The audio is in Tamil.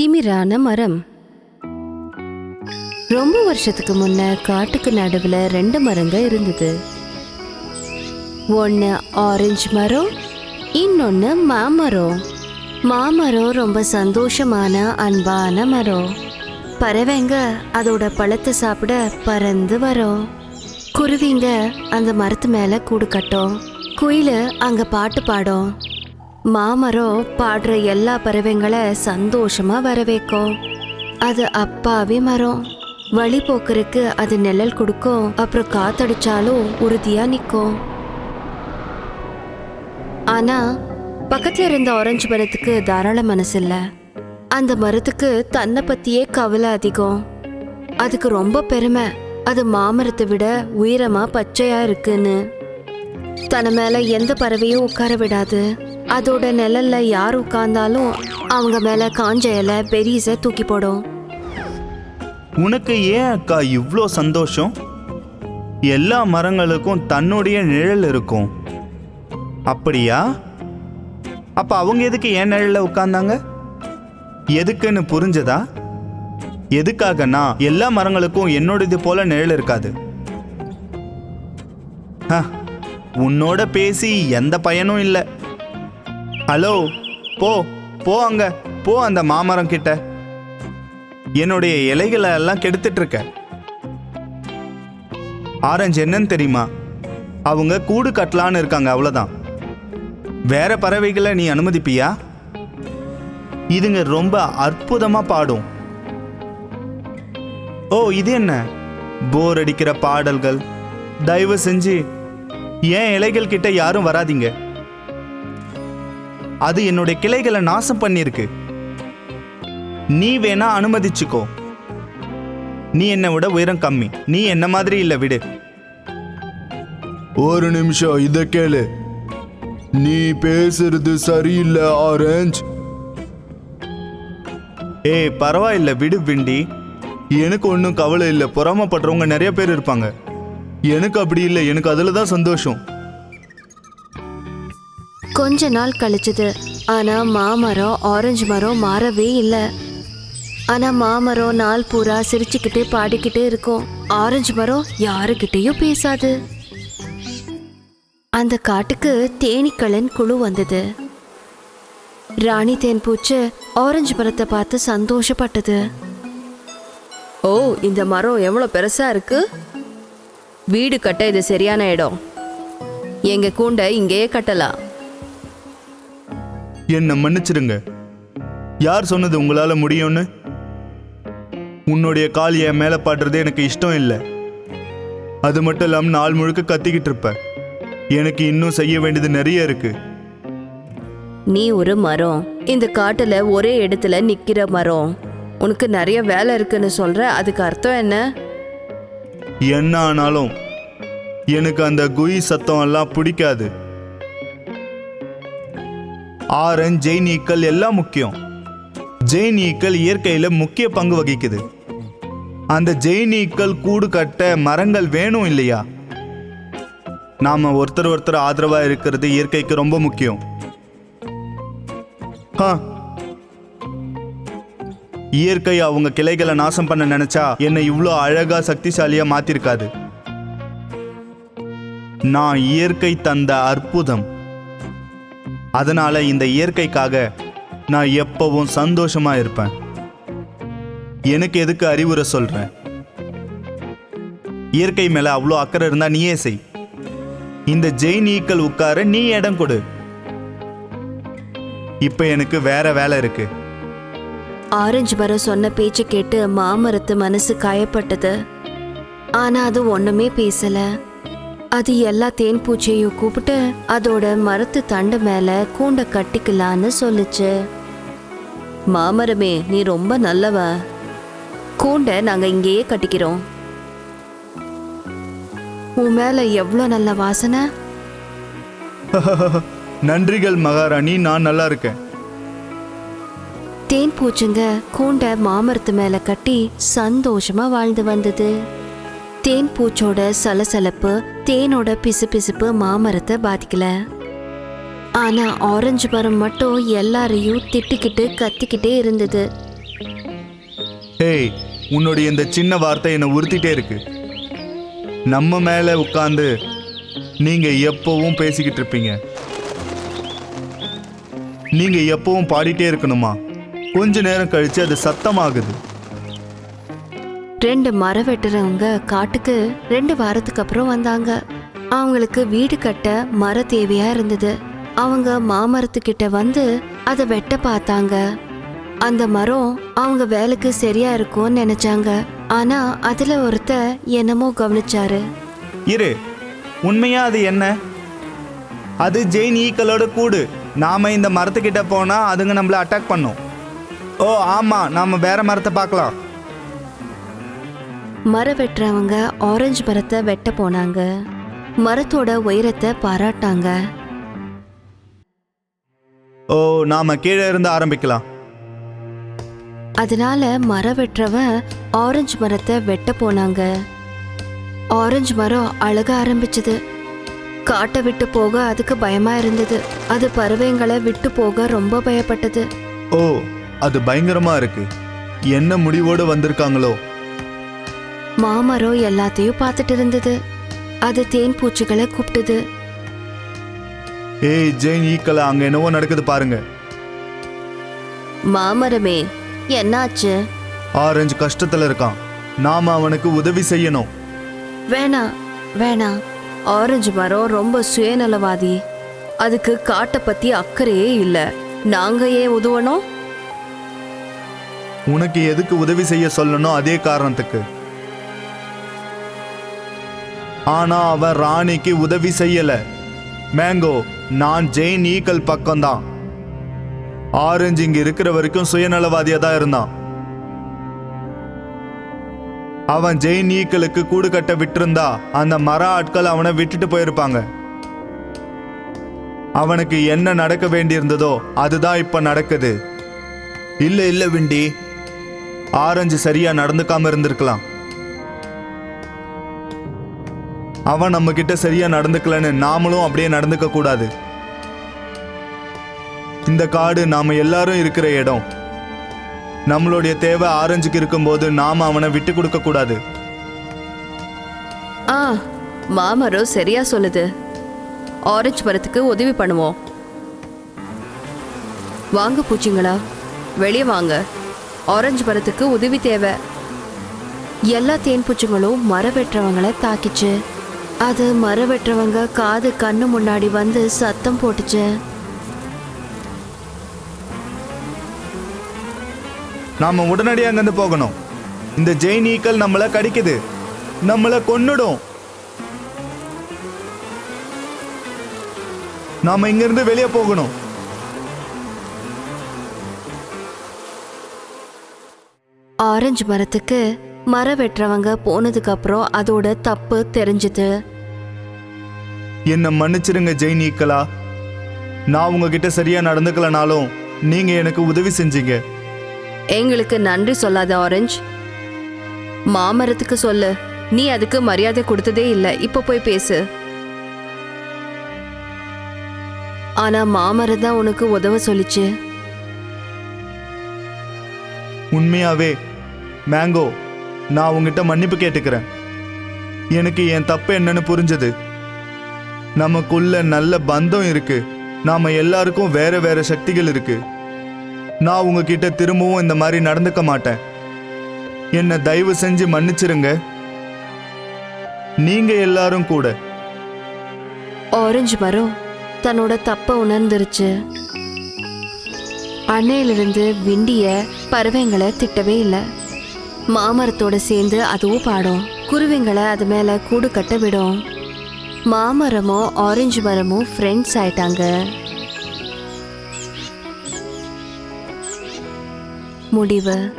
திமிரான மரம். ரொம்ப வருஷத்துக்கு முன்ன காட்டுக்கு நடுவில் ரெண்டு மரங்க இருந்தது. ஒன்று ஆரஞ்சு மரம் இன்னொன்று மாமரம். மாமரம் ரொம்ப சந்தோஷமான அன்பான மரம். பறவைங்க அதோட பழத்தை சாப்பிட பறந்து வரும். குருவிங்க அந்த மரத்து மேலே கூடு கட்டும். குயிலு அங்கே பாட்டு பாடும். மாமரம் பாடுற எல்லா பறவைங்களை சந்தோஷமா வரவேக்கும். அது அப்பாவி மரம். வழி போக்குறதுக்கு அது நிழல் கொடுக்கும். அப்புறம் காத்தடிச்சாலும் உறுதியா நிற்கும். ஆனா பக்கத்துல இருந்த ஆரஞ்சு மரத்துக்கு தாராள மனசு இல்ல அந்த மரத்துக்கு தன்னை பத்தியே கவலை அதிகம். அதுக்கு ரொம்ப பெருமை. அது மாமரத்தை விட உயரமா பச்சையா இருக்குன்னு. தன மேல எந்த பறவையும் உட்கார விடாது. அதோட நிழல்ல யார் உட்கார்ந்தாலும் அவங்க மேல காஞ்ச இலை பெரியச தூக்கி போடும். உனக்கு ஏன் அக்கா இவ்வளோ சந்தோஷம்? எல்லா மரங்களுக்கும் தன்னுடைய நிழல் இருக்கும். அப்படியா? அப்ப அவங்க எதுக்கு என் நிழல்ல உட்கார்ந்தாங்க? எதுக்குன்னு புரிஞ்சதா? எதுக்காகனா எல்லா மரங்களுக்கும் என்னோடது போல நிழல் இருக்காது? உன்னோட பேசி எந்த பயனும் இல்லை. ஹலோ போ போ அங்க போ அந்த மாமரம் கிட்ட. என்னுடைய இலைகளை எல்லாம் கெடுத்துட்டு இருக்க ஆரஞ்சு என்னன்னு தெரியுமா? அவங்க கூடு கட்டலான்னு இருக்காங்க அவ்வளோதான் வேற பறவைகளை நீ அனுமதிப்பியா? இதுங்க ரொம்ப அற்புதமா பாடும். ஓ இது என்ன? போர் அடிக்கிற பாடல்கள். தயவு செஞ்சு ஏன் இலைகள் கிட்ட யாரும் வராதீங்க. அது என்னுடைய கிளைகளை நாசம் பண்ணிருக்கு நீ வேணா அனுமதிச்சுக்கோ. நீ என்னை விட உயரம் கம்மி. நீ என்ன மாதிரி இல்ல விடு. ஒரு நிமிஷம் இத கேளு. நீ பேசுறது சரியில்லை ஆரஞ்ச். ஏய் பரவாயில்ல விடு விண்டி. எனக்கு ஒன்றும் கவலை இல்லை. பொறாமப்படுறவங்க நிறைய பேர் இருப்பாங்க. எனக்கு அப்படி இல்லை. எனக்கு அதில் தான் சந்தோஷம். கொஞ்ச நாள் கழிச்சது. ஆனால் மாமரம் ஆரஞ்சு மரம் மாறவே இல்லை. ஆனால் மாமரம் நாள் பூரா சிரிச்சுக்கிட்டே பாடிக்கிட்டே இருக்கும். ஆரஞ்சு மரம் யாருக்கிட்டேயும் பேசாது. அந்த காட்டுக்கு தேனீக்களின் குழு வந்தது. ராணி தேன் பூச்சு ஆரஞ்சு மரத்தை பார்த்து சந்தோஷப்பட்டது. ஓ இந்த மரம் எவ்வளோ பெருசா இருக்கு? வீடு கட்ட இது சரியான இடம். எங்க கூண்டை இங்கேயே கட்டலாம். என்னை மன்னிச்சிடுங்க. யார் சொன்னது உங்களால முடியும்னு? உன்னுடைய கால் என் மேலே பாடுறது எனக்கு இஷ்டம் இல்லை. அது மட்டும் இல்லாமல் நாள் முழுக்க கத்திக்கிட்டு இருப்ப. எனக்கு இன்னும் செய்ய வேண்டியது நிறைய இருக்கு. நீ ஒரு மரம். இந்த காட்டுல ஒரே இடத்துல நிக்கிற மரம். உனக்கு நிறைய வேலை இருக்குன்னு சொல்ற அதுக்கு அர்த்தம் என்ன? என்ன ஆனாலும் எனக்கு அந்த குயி சத்தம் எல்லாம் பிடிக்காது. ஆரன் ஜெயின் ஈக்கள் எல்லாம் முக்கியம். ஜெயின் ஈக்கள் முக்கிய பங்கு வகிக்குது. அந்த ஜெயின் கூடு கட்ட மரங்கள் வேணும் இல்லையா? நாம ஒருத்தர் ஒருத்தர் ஆதரவா இருக்கிறது இயற்கைக்கு ரொம்ப முக்கியம். இயற்கை அவங்க கிளைகளை நாசம் பண்ண நினைச்சா என்னை இவ்வளோ அழகா சக்திசாலியா மாத்திருக்காது. நான் இயற்கை தந்த அற்புதம். அதனால இந்த இயற்கைக்காக நான் எப்பவும் சந்தோஷமா இருப்பேன். எனக்கு எதுக்கு அறிவுரை சொல்றேன்? இயற்கை மேல அவ்வளோ அக்கறை இருந்தா நீயே செய். இந்த ஜெய் ஈக்கள் உட்கார நீ இடம் கொடு. இப்ப எனக்கு வேற வேலை இருக்கு. ஆரஞ்சு மரம் சொன்ன பேச்சு கேட்டு மாமரத்து மனசு காயப்பட்டது. ஆனா அது ஒண்ணுமே பேசல. அது எல்லா தேன் பூச்சியையும் கூப்பிட்டு அதோட மரத்து தண்டு மேல கூண்டை கட்டிக்கலான்னு சொல்லுச்சு. மாமரமே நீ ரொம்ப நல்லவ. கூண்டை நாங்க இங்கேயே கட்டிக்கிறோம். உன் மேல எவ்வளோ நல்ல வாசனை? நன்றிகள் மகாராணி நான் நல்லா இருக்கேன். தேன் பூச்சுங்க கூண்டை மாமரத்து மேல கட்டி சந்தோஷமா வாழ்ந்து வந்தது. தேன் பூச்சோட சலசலப்பு தேனோட பிசுபிசுப்பு மாமரத்தை பாதிக்கல. ஆனா ஆரஞ்சு மரம் மட்டும் எல்லாரையும் திட்டிக்கிட்டு கத்திக்கிட்டே இருந்தது. ஏய் உன்னுடைய இந்த சின்ன வார்த்தை என்னை உறுத்திட்டே இருக்கு. நம்ம மேலே உட்காந்து நீங்க எப்பவும் பேசிக்கிட்டு இருப்பீங்க. நீங்க எப்பவும் பாடிட்டே இருக்கணுமா? கொஞ்ச நேரம் கழிச்சு அது சத்தமாகுது. ரெண்டு மரம் வெட்டுறவங்க காட்டுக்கு ரெண்டு வாரத்துக்கு அப்புறம் வந்தாங்க. அவங்களுக்கு வீடு கட்ட மர தேவையா இருந்தது. அவங்க மாமரத்துக்கிட்ட வந்து அதை வெட்ட பார்த்தாங்க. அந்த மரம் அவங்க வேலைக்கு சரியா இருக்கும்னு நினைச்சாங்க. ஆனா அதுல ஒருத்தர் என்னமோ கவனிச்சாரு. இரு உண்மையா அது என்ன? அது ஜெயின் ஈக்களோட கூடு. நாம இந்த மரத்துக்கிட்ட போனா அதுங்க நம்மள அட்டாக் பண்ணும். ஓ ஆமா நாம வேற மரத்தை பார்க்கலாம். மரம் வெட்டுறவங்க ஆரஞ்சு மரத்தை வெட்ட போனாங்க. மரத்தோட உயரத்தை பாராட்டாங்க. ஓ நாம கீழே இருந்து ஆரம்பிக்கலாம். அதனால மரம் வெட்டுறவன் ஆரஞ்சு மரத்தை வெட்ட போனாங்க. ஆரஞ்சு மரம் அழக ஆரம்பிச்சது. காட்டை விட்டு போக அதுக்கு பயமா இருந்தது. அது பறவைங்களை விட்டு போக ரொம்ப பயப்பட்டது. ஓ அது பயங்கரமா இருக்கு. என்ன முடிவோடு வந்திருக்காங்களோ? மாமரம் எல்லாத்தையும் பார்த்துட்டு இருந்தது. அது தேன் பூச்சிகளை கூப்பிட்டுது. ஏய் ஜெயின் ஈக்களா அங்க என்னவோ நடக்குது பாருங்க. மாமரமே என்னாச்சு? ஆரஞ்சு கஷ்டத்துல இருக்கான். நாம அவனுக்கு உதவி செய்யணும். வேணாம் வேணாம் ஆரஞ்சு மரம் ரொம்ப சுயநலவாதி. அதுக்கு காட்டை பத்தி அக்கறையே இல்ல. நாங்க ஏன் உதவணும்? உனக்கு எதுக்கு உதவி செய்ய சொல்லணும் அதே காரணத்துக்கு. ஆனா அவன் ராணிக்கு உதவி செய்யல. மேங்கோ நான் ஜெயின் ஈக்கல் பக்கம்தான். ஆரஞ்சு இங்க இருக்கிற வரைக்கும் சுயநலவாதியா தான் இருந்தான். அவன் ஜெயின் ஈக்களுக்கு கூடு கட்ட விட்டிருந்தா அந்த மர ஆட்கள் அவனை விட்டுட்டு போயிருப்பாங்க. அவனுக்கு என்ன நடக்க வேண்டியிருந்ததோ அதுதான் இப்ப நடக்குது. இல்ல இல்ல விண்டி. ஆரஞ்சு சரியா நடந்துக்காம இருந்திருக்கலாம். அவன் நம்ம கிட்ட சரியா நடந்துக்கலன்னு நாமளும் அப்படியே நடந்துக்க கூடாது. இந்த காடு நாம எல்லாரும் இருக்கிற இடம். நம்மளுடைய தேவை ஆரஞ்சுக்கு இருக்கும்போது நாம அவனை விட்டு கொடுக்க கூடாது. ஆ மாமரம் சரியா சொல்லுது. ஆரஞ்சு மரத்துக்கு உதவி பண்ணுவோம். வாங்க பூச்சிங்களா வெளியே வாங்க. ஆரஞ்சு மரத்துக்கு உதவி தேவை. எல்லா தேன் பூச்சிங்களும் மர வெட்டுறவங்களை தாக்கிச்சு. அது மர வெட்டுறவங்க காது கண்ணு முன்னாடி வந்து சத்தம் போட்டுச்சு. நாம உடனடியாக அங்கிருந்து போகணும். இந்த ஜெயின் ஈக்கள் நம்மளை கடிக்குது. நம்மளை கொன்னுடும். நாம இங்கிருந்து வெளியே போகணும். ஆரஞ்சு மரத்துக்கு மர வெட்டுறவங்க போனதுக்கு அப்புறம் அதோட தப்பு தெரிஞ்சுது. என்னை மன்னிச்சிருங்க ஜெயின் ஈக்களா நான் உங்ககிட்ட சரியா நடந்துக்கலனாலும் நீங்க எனக்கு உதவி செஞ்சீங்க. எங்களுக்கு நன்றி சொல்லாத ஆரஞ்சு. மாமரத்துக்கு சொல்லு நீ அதுக்கு மரியாதை கொடுத்ததே இல்லை இப்போ போய் பேசு. ஆனா மாமரம் தான் உனக்கு உதவ சொல்லிச்சு. உண்மையாவே மேங்கோ நான் உங்ககிட்ட மன்னிப்பு கேட்டுக்கிறேன். எனக்கு என் தப்பு என்னன்னு புரிஞ்சது. நமக்குள்ள நல்ல பந்தம் இருக்கு. நாம எல்லாருக்கும் வேற வேற சக்திகள் இருக்கு. நான் உங்ககிட்ட திரும்பவும் இந்த மாதிரி நடந்துக்க மாட்டேன். என்னை தயவு செஞ்சு மன்னிச்சிருங்க. நீங்க எல்லாரும் கூட. ஆரஞ்சு மரம் தன்னோட தப்ப உணர்ந்துருச்சு. அன்னையிலிருந்து விண்டிய பறவைங்களை திட்டவே இல்லை. மாமரத்தோட சேர்ந்து அதுவும் பாடும். குருவிங்களை அது மேல கூடு கட்ட விடும். மாமரமும் ஆரஞ்சு மரமும் ஃப்ரெண்ட்ஸ் ஆயிட்டாங்க. முடிவு.